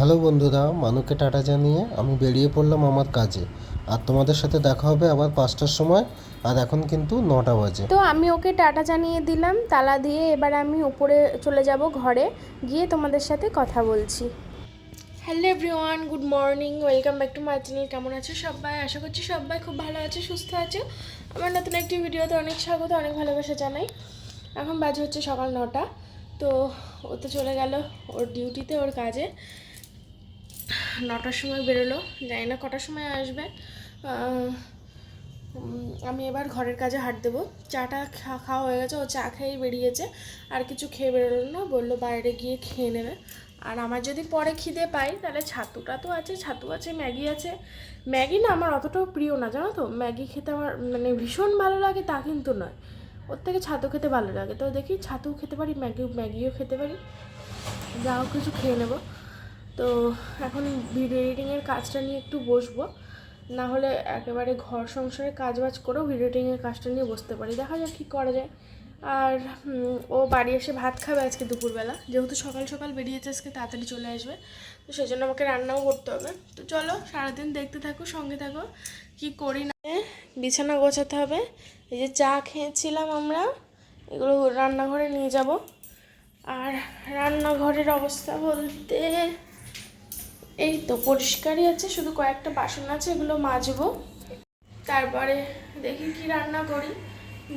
Hello বন্ধুরা মানুকে tata জানিয়ে আমি বেরিয়ে পড়লাম আমার কাজে। আর তোমাদের সাথে দেখা হবে আবার পাঁচটার সময় আর এখন কিন্তু নটা বাজে। তো আমি ওকে টাটা জানিয়ে দিলাম তালা দিয়ে এবার আমি উপরে চলে যাব ঘরে গিয়ে তোমাদের সাথে কথা বলছি। Hello everyone good morning welcome back to my channel কেমন আছো সবাই? আশা করছি সবাই খুব ভালো আছে সুস্থ আছে। আমার নতুন একটি ভিডিওতে অনেক স্বাগত অনেক ভালোবাসা জানাই। এখন বাজে হচ্ছে সকাল নটা তো ও তো চলে গেল ওর ডিউটিতে ওর কাজে। নটার সময় বেরোলো, জানি না কটার সময় আসবে। আমি এবার ঘরের কাজে হাট দেবো। চাটা খাওয়া হয়ে গেছে, ও চা খেয়েই বেরিয়েছে। আর কিছু খেয়ে বেরোলো না, বলল বাইরে গিয়ে খেয়ে নেবে। আর আমার যদি পরে খিদে পাই তাহলে ছাতুটা তো আছে, ছাতু আছে, ম্যাগি আছে। ম্যাগি না আমার অতটাও প্রিয় না, জানো তো? ম্যাগি খেতে আমার মানে ভীষণ ভালো লাগে, তা কিন্তু নয়। ওর থেকে ছাতু খেতে ভালো লাগে। তো দেখি ছাতু খেতে পারি, ম্যাগি, ম্যাগিও খেতে পারি। যাও কিছু খেয়ে নেব। তো এখন ভিডিও এডিটিংয়ের কাজটা নিয়ে একটু বসবো। না হলে একেবারে ঘর সংসারে কাজ বাজ করেও ভিডিও এডিটিংয়ের কাজটা নিয়ে বসতে পারি। দেখা যাক কী করা যায়। আর ও বাড়ি এসে ভাত খাবে আজকে দুপুরবেলা। যেহেতু সকাল সকাল বেরিয়েছে আজকে, তাড়াতাড়ি চলে আসবে। তো সেই জন্য আমাকে রান্নাও করতে হবে। তো চলো, সারাদিন দেখতে থাকো, সঙ্গে থাকো। কি করি না বিছানা গোছাতে হবে। এই যে চা খেয়েছিলাম আমরা, এগুলো রান্নাঘরে নিয়ে যাব। আর রান্নাঘরের অবস্থা বলতে এই তো পরিষ্কারই আছে, শুধু কয়েকটা বাসন আছে, এগুলো মাজবো। তারপরে দেখি কি রান্না করি।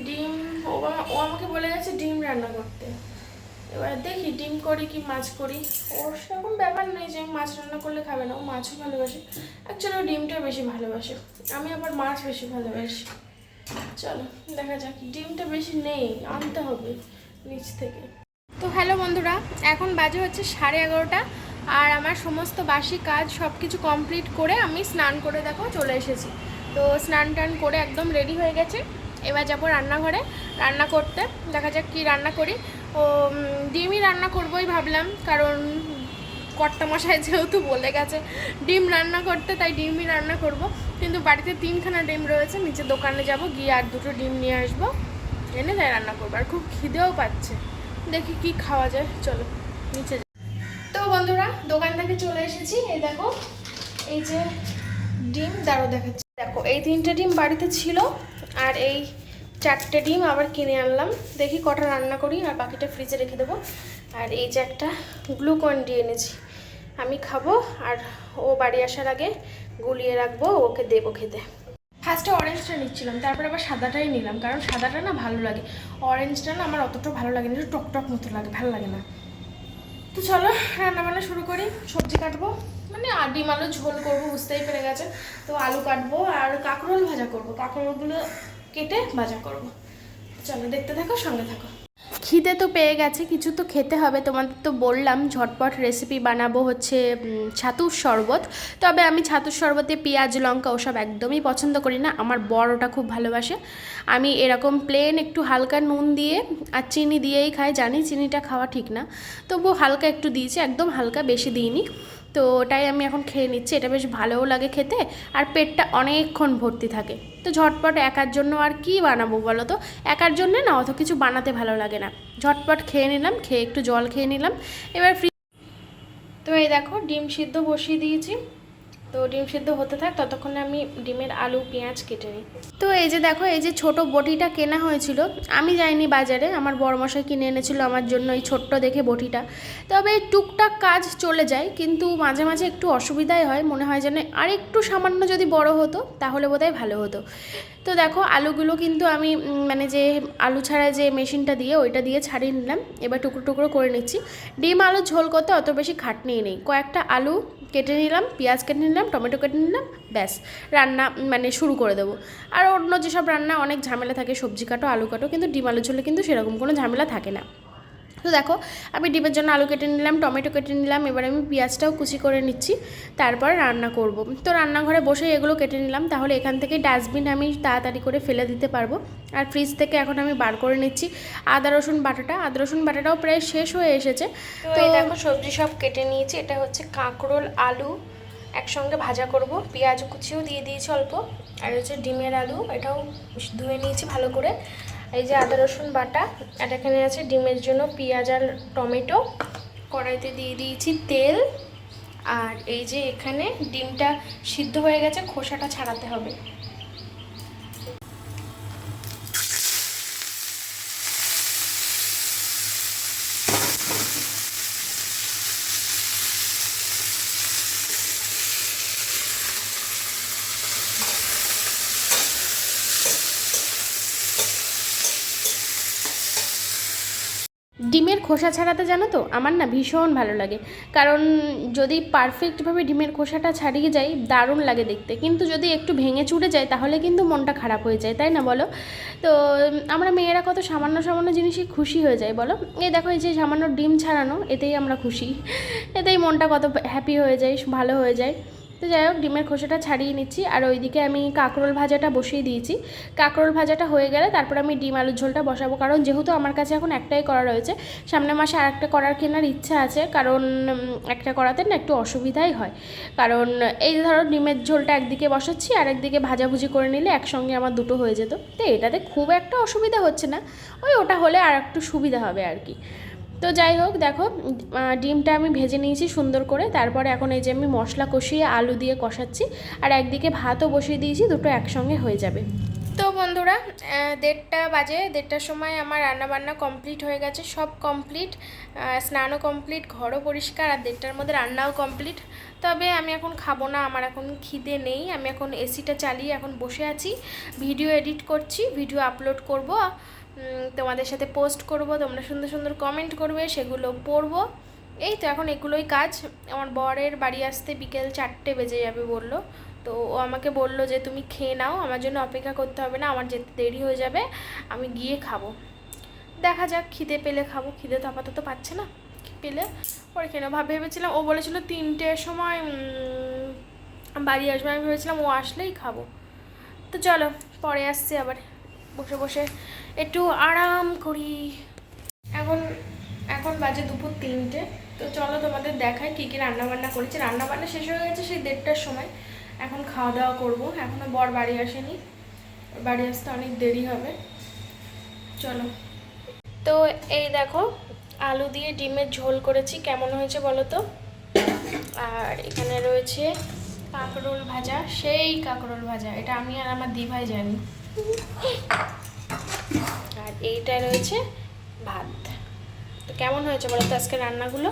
ডিম, ও ও আমাকে বলে গেছে ডিম রান্না করতে। এবার দেখি ডিম করি কি মাছ করি। ওর সেরকম ব্যাপার নেই যে মাছ রান্না করলে খাবে না, ও মাছও ভালোবাসে। অ্যাকচুয়ালি ও ডিমটা বেশি ভালোবাসে। আমি আবার মাছ বেশি ভালোবাসি। চলো, দেখা যাক, ডিমটা বেশি নেই, আনতে হবে নিচ থেকে। তো হ্যালো বন্ধুরা, এখন বাজে হচ্ছে সাড়ে এগারোটা। আর আমার সমস্ত বাসি কাজ সব কিছু কমপ্লিট করে আমি স্নান করে দেখো চলে এসেছি। তো স্নান টান করে একদম রেডি হয়ে গেছে। এবার যাব রান্নাঘরে। রান্না করতে, দেখা যাক কি রান্না করি। ও ডিমই রান্না করবোই ভাবলাম, কারণ কর্তা মশাই যেহেতু বলে গেছে, ডিম রান্না করতে, তাই ডিমই রান্না করব। কিন্তু বাড়িতে তিনখানা ডিম রয়েছে, নিচে দোকানে যাব, গিয়ে আর দুটো ডিম নিয়ে আসব। এনে তাই রান্না করব, আর খুব খিদেও পাচ্ছে। দেখি কি খাওয়া যায়, চলো, নিচে বন্ধুরা, দোকান থেকে চলে এসেছি। এই দেখো, এই যে ডিম দাঁড়ো দেখাচ্ছি। দেখো, এই তিনটে ডিম বাড়িতে ছিল, আর এই চারটে ডিম আবার কিনে আনলাম। দেখি কটা রান্না করি, আর বাকিটা ফ্রিজে রেখে দেবো। আর এই যে একটা গ্লুকন ডি এনেছি। আমি খাব, আর ও বাড়ি আসার আগে গুলিয়ে রাখব, ওকে দেবো খেতে। ফার্স্টে অরেঞ্জটা নিচ্ছিলাম, তারপর আবার সাদাটাই নিলাম, কারণ সাদাটা না ভালো লাগে। অরেঞ্জটা না আমার অতটা ভালো লাগে না, একটু টক টক মতো লাগে, ভালো লাগে না। তো চলো, রান্নাবান্না শুরু করি। সবজি কাটবো। মানে আর ডিম আলু ঝোল করব, বুঝতেই পেরে গেছে তো আলু কাটবো আর কাঁকরোল ভাজা করব। কাঁকরোলগুলো কেটে ভাজা করব। চলো, দেখতে থাকো, সঙ্গে থাকো। খিদে তো পেয়ে গেছে, কিছু তো খেতে হবে। তোমাদের তো বললাম, ঝটপট রেসিপি বানাবো হচ্ছে ছাতুর শরবত। তবে আমি ছাতুর শরবতে পেঁয়াজ, লঙ্কা ওসব একদমই পছন্দ করি না, আমার বড়টা খুব ভালোবাসে। আমি এরকম প্লেন একটু হালকা নুন দিয়ে আর চিনি দিয়েই খাই, জানি চিনিটা খাওয়া ঠিক না, তবুও হালকা একটু দিয়েছি, একদম হালকা বেশি দিইনি। তো ওটাই আমি এখন খেয়ে নিচ্ছি, এটা বেশ ভালোও লাগে খেতে আর পেটটা অনেকক্ষণ ভর্তি থাকে। তো ঝটপট একার জন্য আর কি বানাবো বলো তো? একার জন্যে না অত কিছু বানাতে ভালো লাগে না। ঝটপট খেয়ে নিলাম, খেয়ে একটু জল খেয়ে নিলাম। এবার ফ্রি তো এই দেখো, ডিম সিদ্ধ বসিয়ে দিয়েছি। তো ডিম সিদ্ধ হতে থাক, ততক্ষণে আমি ডিমের আলু, পেঁয়াজ কেটে নিই। তো এই যে দেখো, এই যে ছোট বটিটা কেনা হয়েছিল, আমি যাইনি বাজারে, আমার বড়মশাই কিনে এনেছিল আমার জন্য এই ছোট্ট দেখে বটিটা। তবে এই টুকটাক কাজ চলে যায়, কিন্তু মাঝে মাঝে একটু অসুবিধাই হয়, মনে হয় যেন আর একটু সামান্য যদি বড় হতো, তাহলে বোধহয় ভালো হতো। তো দেখো, আলুগুলো কিন্তু আমি মানে যে আলু ছাড়া যে মেশিনটা দিয়ে, ওইটা দিয়ে ছাড়িয়ে নিলাম। এবার টুকরো টুকরো করে নিচ্ছি। ডিম আলু ঝোল করতে অত বেশি খাটনি নেই। কয়েকটা আলু কেটে নিলাম, পেঁয়াজ কেটে নিলাম, টমেটো কেটে নিলাম, ব্যাস। রান্না মানে শুরু করে দেবো। আর অন্য যেসব রান্না, অনেক ঝামেলা থাকে, সবজি কাটো, আলু কাটো, কিন্তু ডিম আলু ঝোলে কিন্তু সেরকম কোনো ঝামেলা থাকে না। তো দেখো, আমি ডিমের জন্য আলু কেটে নিলাম, টমেটো কেটে নিলাম, এবার আমি পেঁয়াজটাও কুচি করে নিচ্ছি, তারপর রান্না করব। তো রান্নাঘরে বসে এগুলো কেটে নিলাম, তাহলে এখান থেকে ডাস্টবিন আমি তাড়াতাড়ি করে ফেলে দিতে পারব। আর ফ্রিজ থেকে এখন আমি বার করে নিচ্ছি আদা, রসুন বাটাটা। আদা, রসুন বাটাটাও প্রায় শেষ হয়ে এসেছে। তো দেখো, সবজি সব কেটে নিয়েছি। এটা হচ্ছে কাঁকরোল, আলু একসঙ্গে ভাজা করব। পেঁয়াজ কুচিও দিয়ে দিয়েছি অল্প। আর হচ্ছে ডিমের আলু, এটাও ধুয়ে নিয়েছি ভালো করে। এই যে আদা রসুন বাটা, আর এখানে আছে ডিমের জন্য পেঁয়াজ আর টমেটো। কড়াইতে দিয়ে দিয়েছি তেল। আর এই যে এখানে ডিমটা সিদ্ধ হয়ে গেছে, খোসাটা ছাড়াতে হবে ডিমের খোসা ছাড়াতে জানো তো? আমার না ভীষণ ভালো লাগে। কারণ যদি পারফেক্টভাবে ডিমের খোসাটা ছাড়িয়ে যায় দারুণ লাগে দেখতে। কিন্তু যদি একটু ভেঙে চুড়ে যায়, তাহলে কিন্তু মনটা খারাপ হয়ে যায়, তাই না বলো? তো আমরা মেয়েরা কত সামান্য সামান্য জিনিসই খুশি হয়ে যায় বলো? এই দেখো, এই যে সামান্য ডিম ছাড়ানো, এতেই আমরা খুশি। এতেই মনটা কত হ্যাপি হয়ে যায়, ভালো হয়ে যায়। তো যাই হোক, ডিমের খোসাটা ছাড়িয়ে নিচ্ছি। আর ওইদিকে আমি কাঁকরোল ভাজাটা বসিয়ে দিয়েছি। কাঁকরোল ভাজাটা হয়ে গেলে তারপর আমি ডিম আলুর ঝোলটা বসাবো। কারণ যেহেতু আমার কাছে এখন একটাই করা রয়েছে, সামনের মাসে আর একটা করার কেনার ইচ্ছা আছে। কারণ একটা করাতে না একটু অসুবিধাই হয়। কারণ, এই ধরো ডিমের ঝোলটা একদিকে বসাচ্ছি আর একদিকে ভাজাভুজি করে নিলে একসঙ্গে আমার দুটো হয়ে যেত। তো এটাতে খুব একটা অসুবিধা হচ্ছে না। ওই ওটা হলে আর একটু সুবিধা হবে আর কি। তো যাই হোক, দেখো ডিমটা আমি ভেজে নিয়েছি সুন্দর করে। তারপরে এখন এই যে আমি মশলা কষিয়ে আলু দিয়ে কষাচ্ছি। আর একদিকে ভাতও বসিয়ে দিয়েছি, দুটো একসঙ্গে হয়ে যাবে। তো বন্ধুরা দেড়টা বাজে, দেড়টার সময় আমার রান্নাবান্না কমপ্লিট হয়ে গেছে, সব কমপ্লিট। স্নানও কমপ্লিট, ঘরও পরিষ্কার, আর দেড়টার মধ্যে রান্নাও কমপ্লিট। তবে আমি এখন খাব না, আমার এখন খিদে নেই। আমি এখন এসিটা চালিয়ে এখন বসে আছি, ভিডিও এডিট করছি, ভিডিও আপলোড করব। তোমাদের সাথে পোস্ট করব, তোমরা সুন্দর সুন্দর কমেন্ট করবে, সেগুলো পড়ব। এই তো এখন এগুলোই কাজ। আমার বরের বাড়ি আসতে বিকেল চারটে বেজে যাবে বলল। তো ও আমাকে বলল যে, তুমি খেয়ে নাও, আমার জন্য অপেক্ষা করতে হবে না, আমার যেতে দেরি হয়ে যাবে, আমি গিয়ে খাব। দেখা যাক, খিদে পেলে খাব, খিদে তো আপাতত পাচ্ছে না, পেলে পরে কেন ভাব, ভেবেছিলাম, ও বলেছিল তিনটের সময় বাড়ি আসবে, আমি ভেবেছিলাম ও আসলেই খাব। তো চলো, পরে আসছি আবার। বসে বসে একটু আরাম করি। এখন এখন বাজে দুপুর তিনটে। তো চলো তোমাদের দেখাই কী কী রান্নাবান্না করেছি। রান্নাবান্না শেষ হয়ে গেছে সেই দেড়টার সময়। এখন খাওয়া দাওয়া করব। এখনও বর বাড়ি আসেনি। বাড়ি আসতে অনেক দেরি হবে। চলো। তো এই দেখো, আলু দিয়ে ডিমের ঝোল করেছি। কেমন হয়েছে বলো তো? আর এখানে রয়েছে কাঁকরোল ভাজা। সেই কাঁকরোল ভাজা। এটা আমি আর আমার দিভাই জানি। আর এইটা রয়েছে ভাত। তো কেমন হয়েছে বলো তো আজকে রান্নাগুলো?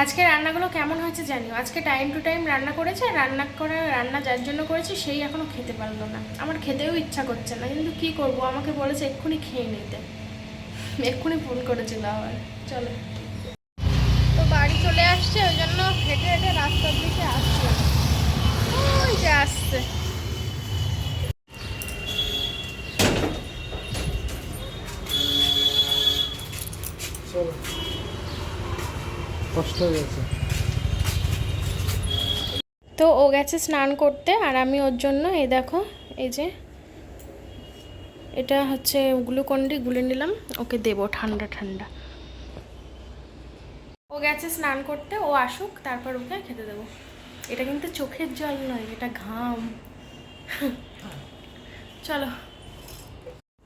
আজকে রান্নাগুলো কেমন হয়েছে জানিও। আজকে টাইম টু টাইম রান্না করেছে রান্না করে, রান্না যার জন্য করেছে সেই এখনও খেতে পারল না। আমার খেতেও ইচ্ছা করছে না, কিন্তু কি করব? আমাকে বলেছে এক্ষুনি খেয়ে নিতে। এক্ষুনি ফোন করেছিল আবার চলো। তো বাড়ি চলে আসছে, ওই জন্য হেঁটে হেঁটে রাস্তার দিকে আসছে। ওই যে আসছে। কষ্ট হয়ে গেছে। তো ও গেছে স্নান করতে আর আমি ওর জন্য এই দেখো এই যে এটা হচ্ছে গ্লুকন্ডি গুলে নিলাম ওকে দেবো ঠান্ডা ঠান্ডা। ও গেছে স্নান করতে ও আসুক তারপর ওকে খেতে দেবো। এটা কিন্তু চোখের জল নয় এটা ঘাম। চলো।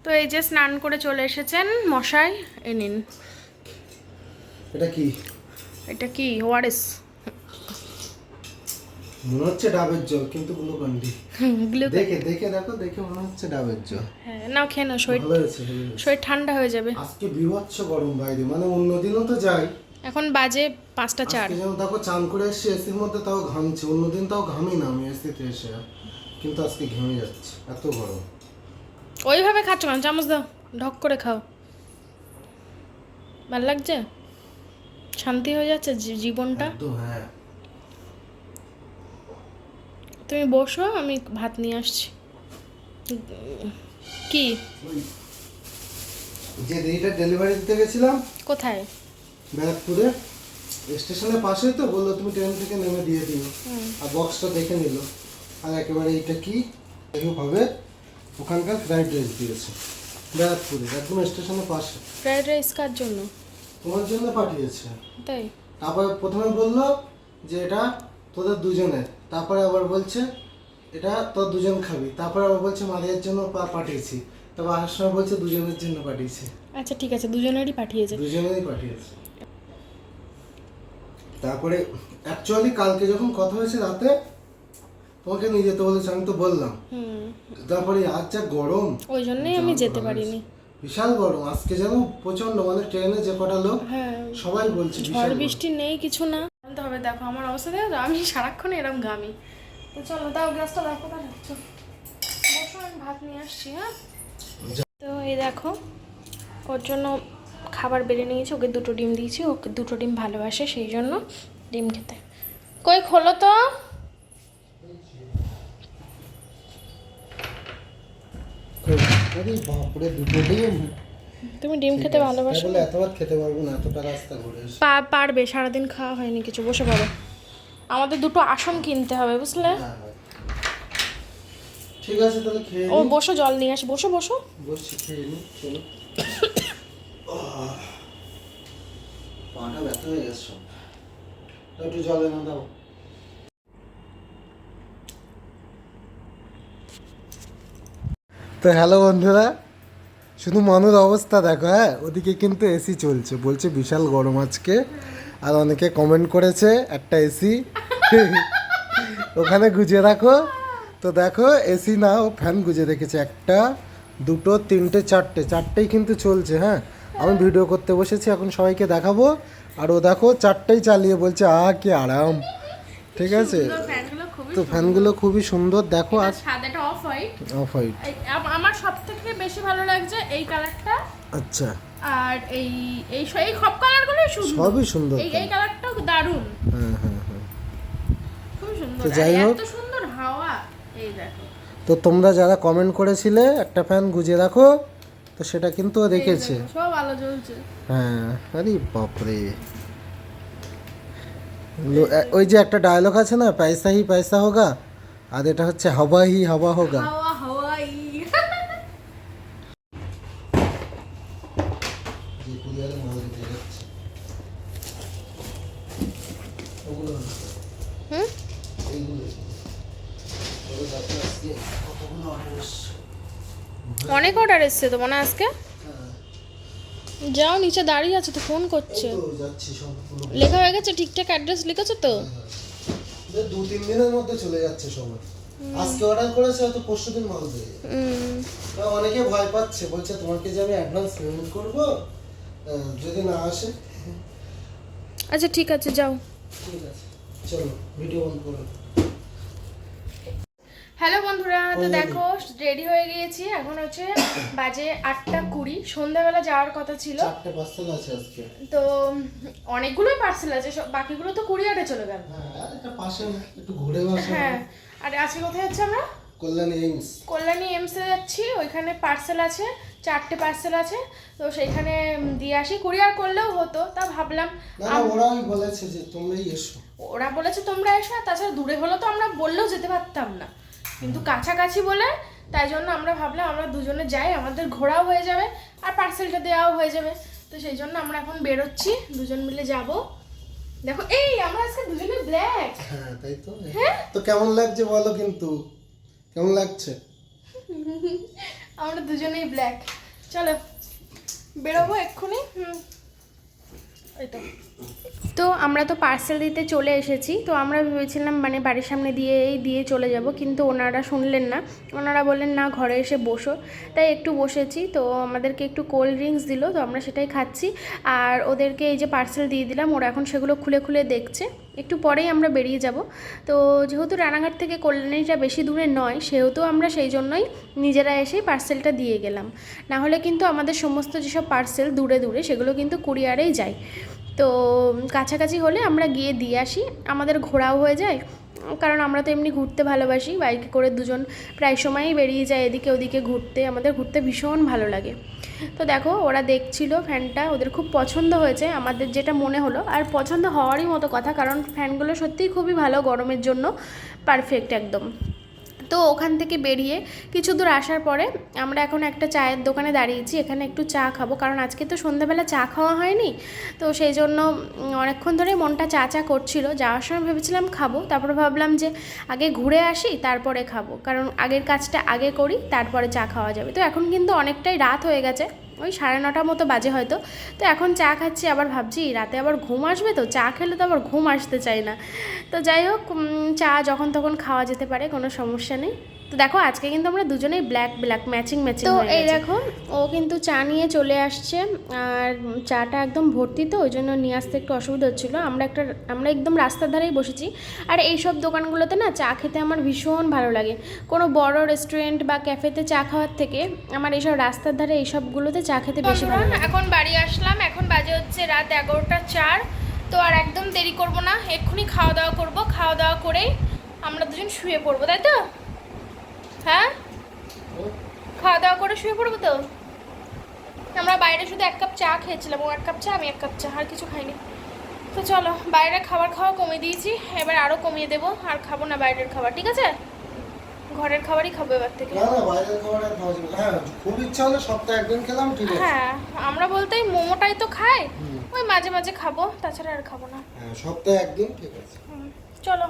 তো এই যে স্নান করে চলে এসেছেন মশাই এ নিন। এটা কি? এটা কি? ওয়ারেস। মনে হচ্ছে ডাবের জল কিন্তু গ্লুকন্ডি গ্লুকন দেখে দেখে দেখো দেখে মনে হচ্ছে ডাবের জল। হ্যাঁ নাও খেয়ে নাও শরীর। শরীর ঠান্ডা হয়ে যাবে। আজকে বিভৎস গরম বাইরে মানে অন্য দিনও তো যাই। এখন বাজে পাঁচটা চার। দেখো চান করে এসে এসির মধ্যে তাও ঘামছে। অন্যদিন তাও ঘামি না আমি এসিতে এসে। কিন্তু আজকে ঘেমে যাচ্ছে এত গরম। ওইভাবে খাচ্ছ কেন? চামচ দাও ঢক করে খাও। ভালো লাগছে? শান্তি হয়ে যাচ্ছে জীবনটা? হ্যাঁ। তুমি বসো আমি ভাত নিয়ে আসছি। কি? যে দিদিটা ডেলিভারি দিতে গেছিলাম কোথায়? ব্যারাকপুরে। স্টেশনের পাশেই তো বলল তুমি ট্রেন থেকে নেমে দিয়ে দিও। আর বক্সটা দেখে নিল। আর একেবারে এটা কি? হবে ওখানকার ফ্রাইড রাইস দিয়েছে ব্যারাকপুরে একদম স্টেশনের পাশে। ফ্রাইড রাইস কার জন্য? তোমার জন্য পাঠিয়েছে। তাই? তারপরে প্রথমে বলল যে এটা তোদের দুজনের। তারপরে আবার বলছে এটা তোর দুজন খাবি। তারপরে আবার বলছে মারিয়ার জন্য পাঠিয়েছি। তারপর আসার সময় বলছে দুজনের জন্য পাঠিয়েছি। আচ্ছা ঠিক আছে দুজনেরই পাঠিয়েছে। দুজনেরই পাঠিয়েছে। তারপরে অ্যাকচুয়ালি কালকে যখন কথা হয়েছে রাতে তোমাকে নিয়ে যেতে বলেছে আমি তো বললাম। হুম। তারপরে আজ যা গরম। ওই জন্যই আমি যেতে পারিনি। বিশাল গরম। আজকে যেন প্রচণ্ড মানে ট্রেনে যে কটা লোক হ্যাঁ। সবাই বলছে বিশাল ঝড় বৃষ্টি নেই কিছু না। বলতে হবে দেখো আমার অবস্থা দেখো আমি সারাক্ষণ এরকম ঘামি। তো চলো দাও গ্যাসটা দেখো কোথায় রাখছো বসো আমি ভাত নিয়ে আসছি হ্যাঁ? তো এই দেখো ওর জন্য খাবার বেড়ে নিয়েছি ওকে দুটো ডিম দিয়েছি ওকে দুটো ডিম ভালোবাসে সেই জন্য ডিম খেতে। কই খোলো তো। আরে বাপরে দুটো ডিম। তুমি ডিম খেতে ভালোবাসো বলে এতবার খেতে পারব না এতটা রাস্তা ঘুরে পা পারবে সারাদিন খাওয়া হয়নি কিছু বসে পড়ো। আমাদের দুটো আসন কিনতে হবে বুঝলে? হ্যাঁ, হ্যাঁ। ঠিক আছে তাহলে খেয়ে ও বসো জল নিয়ে আসি। বসো বসো। বসছি খেয়ে নি চলো। পাটা ব্যথা হয়ে গেছে একটু জল এনে দাও। তো হ্যালো বন্ধুরা শুধু মনুর অবস্থা দেখো হ্যাঁ? ওদিকে কিন্তু এসি চলছে বলছে বিশাল গরম আজকে আর অনেকে কমেন্ট করেছে একটা এসি। ওখানে গুজে রাখো। তো দেখো এসি না ও ফ্যান গুজে রেখেছে একটা দুটো তিনটে চারটে চারটেই কিন্তু চলছে হ্যাঁ? আমি ভিডিও করতে বসেছি এখন সবাইকে দেখাবো আর ও দেখো চারটেই চালিয়ে বলছে আ কি আরাম। ঠিক আছে? তো ফ্যানগুলো খুবই সুন্দর দেখো আর সাদাটা অফ হোয়াইট অফ হোয়াইট বেশি ভালো লাগছে এই কালারটা। আচ্ছা। আর এই এই এই সব কালারগুলোই সুন্দর। সবই সুন্দর এই এই কালারটাও দারুণ। হ্যাঁ হ্যাঁ হ্যাঁ। খুব সুন্দর। যাই হোক। এত সুন্দর হাওয়া। এই দেখো। তো তোমরা যারা কমেন্ট করেছিলে একটা ফ্যান গুজে রাখো। তো সেটা কিন্তু ও রেখেছে সব আলো জ্বলছে। হ্যাঁ আরে বাপরে। ওই যে একটা ডায়লগ আছে না পয়সা হি পয়সা হোগা? আর এটা হচ্ছে হাওয়া হি হাওয়া হোগা হাওয়া হাওয়াই হুম অনেক অর্ডার এসছে তো মনে আজকে? যাও নিচে দাঁড়িয়ে আছে তো ফোন করছে। লেখা হয়ে গেছে ঠিকঠাক অ্যাড্রেস লিখেছো তো? দু তিন দিনের মধ্যে চলে যাচ্ছে সবাই আজকে অর্ডার করেছে হয়তো পরশু দিন মাল পেয়ে যাবে অনেকে ভয় পাচ্ছে বলছে তোমাকে যে আমি অ্যাডভান্স পেমেন্ট করব? যদি না আসে। আচ্ছা ঠিক আছে যাও। ঠিক আছে। চলো ভিডিও অন করো। হ্যালো বন্ধুরা তো দেখো রেডি হয়ে গিয়েছি। এখন হচ্ছে বাজে আটটা কুড়ি। সন্ধ্যাবেলা যাওয়ার কথা ছিল। পার্সেল আছে আজকে। তো অনেকগুলোই পার্সেল আছে বাকিগুলো তো কুরিয়ারে চলে গেল। হ্যাঁ হ্যাঁ আর আজকে কোথায় যাচ্ছি আমরা? কল্যাণী এইমস কল্যাণী এমসে যাচ্ছি ওইখানে পার্সেল আছে চারটে পার্সেল আছে। তো সেইখানে উম, দিয়ে আসি। কুরিয়ার করলেও হতো তা ভাবলাম ওরাই বলেছে যে তোমরাই এসো। ওরা বলেছে তোমরা এসো আর তাছাড়া দূরে হলে তো আমরা বললেও যেতে পারতাম না। কিন্তু কাছাকাছি বলে তাই জন্য আমরা ভাবলাম আমরা দুজনে যাই আমাদের ঘোরাও হয়ে যাবে আর পার্সেলটা দেওয়াও হয়ে যাবে। তো সেই জন্য আমরা এখন বেরোচ্ছি দুজন মিলে যাব। দেখো এই আমরা আজকে দুজনে ব্ল্যাক হ্যাঁ তাই তো। তো কেমন লাগছে বলো কিন্তু? কেমন লাগছে? আমরা দুজনেই ব্ল্যাক চলো বেরোবো এক্ষুনি। হুম। তো তো আমরা তো পার্সেল দিতে চলে এসেছি, তো আমরা ভেবেছিলাম মানে বাড়ির সামনে দিয়েই দিয়ে চলে যাব, কিন্তু ওনারা শুনলেন না। ওনারা বললেন, না, ঘরে এসে বসো। তাই একটু বসেছি, তো আমাদেরকে একটু কোল্ড ড্রিঙ্কস দিল, তো আমরা সেটাই খাচ্ছি। আর ওদেরকে এই যে পার্সেল দিয়ে দিলাম, ওরা এখন সেগুলো খুলে খুলে দেখছে। একটু পরেই আমরা বেরিয়ে যাব। তো যেহেতু রানাঘাট থেকে কল্যাণীটা বেশি দূরে নয়, সেহেতু আমরা সেই জন্যই নিজেরা এসেই পার্সেলটা দিয়ে গেলাম। না হলে কিন্তু আমাদের সমস্ত যেসব পার্সেল দূরে দূরে, সেগুলো কিন্তু কুরিয়ারেই যায়। তো কাছাকাছি হলে আমরা গিয়ে দিয়ে আসি। আমাদের ঘোরাও হয়ে যায়। কারণ আমরা তো এমনি ঘুরতে ভালোবাসি। বাইকে করে দুজন প্রায় সময়ই বেরিয়ে যায় এদিকে ওদিকে ঘুরতে। আমাদের ঘুরতে ভীষণ ভালো লাগে। তো দেখো, ওরা দেখছিল ফ্যানটা, ওদের খুব পছন্দ হয়েছে, আমাদের যেটা মনে হলো। আর পছন্দ হওয়ারই মতো কথা, কারণ ফ্যানগুলো সত্যিই খুবই ভালো গরমের জন্য পারফেক্ট একদম। তো ওখান থেকে বেরিয়ে কিছু দূর আসার পরে আমরা এখন একটা চায়ের দোকানে দাঁড়িয়েছি, এখানে একটু চা খাব। কারণ আজকে তো সন্ধ্যাবেলা চা খাওয়া হয়নি, তো সেই জন্য অনেকক্ষণ ধরে মনটা চা চা করছিল। যাওয়ার সময় ভেবেছিলাম খাব, তারপর ভাবলাম যে আগে ঘুরে আসি, তারপরে খাব। কারণ আগের কাজটা আগে করি, তারপরে চা খাওয়া যাবে। তো এখন কিন্তু অনেকটাই রাত হয়ে গেছে। ওই সাড়ে নটার মতো বাজে হয়তো। তো এখন চা খাচ্ছি, আবার ভাবছি রাতে আবার ঘুম আসবে তো? চা খেলে তো আবার ঘুম আসতে চাই না। তো যাই হোক চা যখন তখন খাওয়া যেতে পারে, কোনো সমস্যা নেই। তো দেখো আজকে কিন্তু আমরা দুজনেই ব্ল্যাক ব্ল্যাক ম্যাচিং ম্যাচিং তো এই দেখো ও কিন্তু চা নিয়ে চলে আসছে আর চাটা একদম ভর্তি তো ওই জন্য নিয়ে আসতে একটু অসুবিধা হচ্ছিল। আমরা একটা আমরা একদম রাস্তার ধারেই বসেছি। আর এইসব দোকানগুলোতে না চা খেতে আমার ভীষণ ভালো লাগে। কোনো বড় রেস্টুরেন্ট বা ক্যাফেতে চা খাওয়ার থেকে আমার এইসব রাস্তার ধারে এইসবগুলোতে চা খেতে বেশি ভালো এখন বাড়ি আসলাম এখন বাজে হচ্ছে রাত এগারোটা চার। তো আর একদম দেরি করব না এক্ষুনি খাওয়া দাওয়া করব খাওয়া দাওয়া করেই আমরা দুজন শুয়ে পড়ব তাই তো? হ্যাঁ? খাওয়া দাওয়া করে শুয়ে পড়ব তো? আমরা বাইরে শুধু এক কাপ চা খেয়েছিলাম ও এক কাপ চা আমি এক কাপ চা আর কিছু খাইনি। তো চলো বাইরে খাবার খাওয়া কমিয়ে দিয়েছি এবার আরও কমিয়ে দেবো আর খাব না বাইরের খাবার ঠিক আছে? ঘরের খাবারই খাব এবার থেকে। বাইরের। হ্যাঁ খুব ইচ্ছা হলে সপ্তাহে একদিন খেলাম ঠিক আছে। হ্যাঁ আমরা বলতে মোমোটাই তো খাই ওই মাঝে মাঝে খাব তাছাড়া আর খাব না। হ্যাঁ সপ্তাহে একদিন ঠিক আছে। চলো।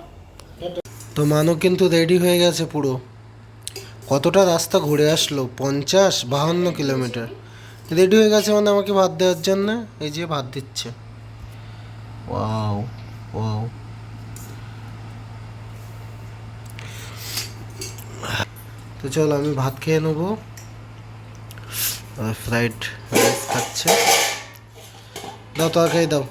তো মানু কিন্তু রেডি হয়ে গেছে পুরো। কতটা রাস্তা ঘুরে আসলো? পঞ্চাশ বাহান্ন কিলোমিটার। রেডি হয়ে গেছে মানে আমাকে ভাত দেওয়ার জন্য? এই যে ভাত দিচ্ছে। Wow wow. তো চল আমি ভাত খেয়ে নেব। ফ্রাইড রাইস খাচ্ছে। দাও তরকারি দাও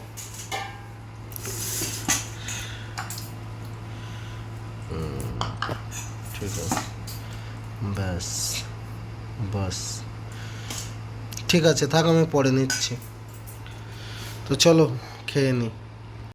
ঠিক আছে ব্যাস বাস ঠিক আছে থাক আমি পরে নিচ্ছি। তো চলো খেয়ে নিই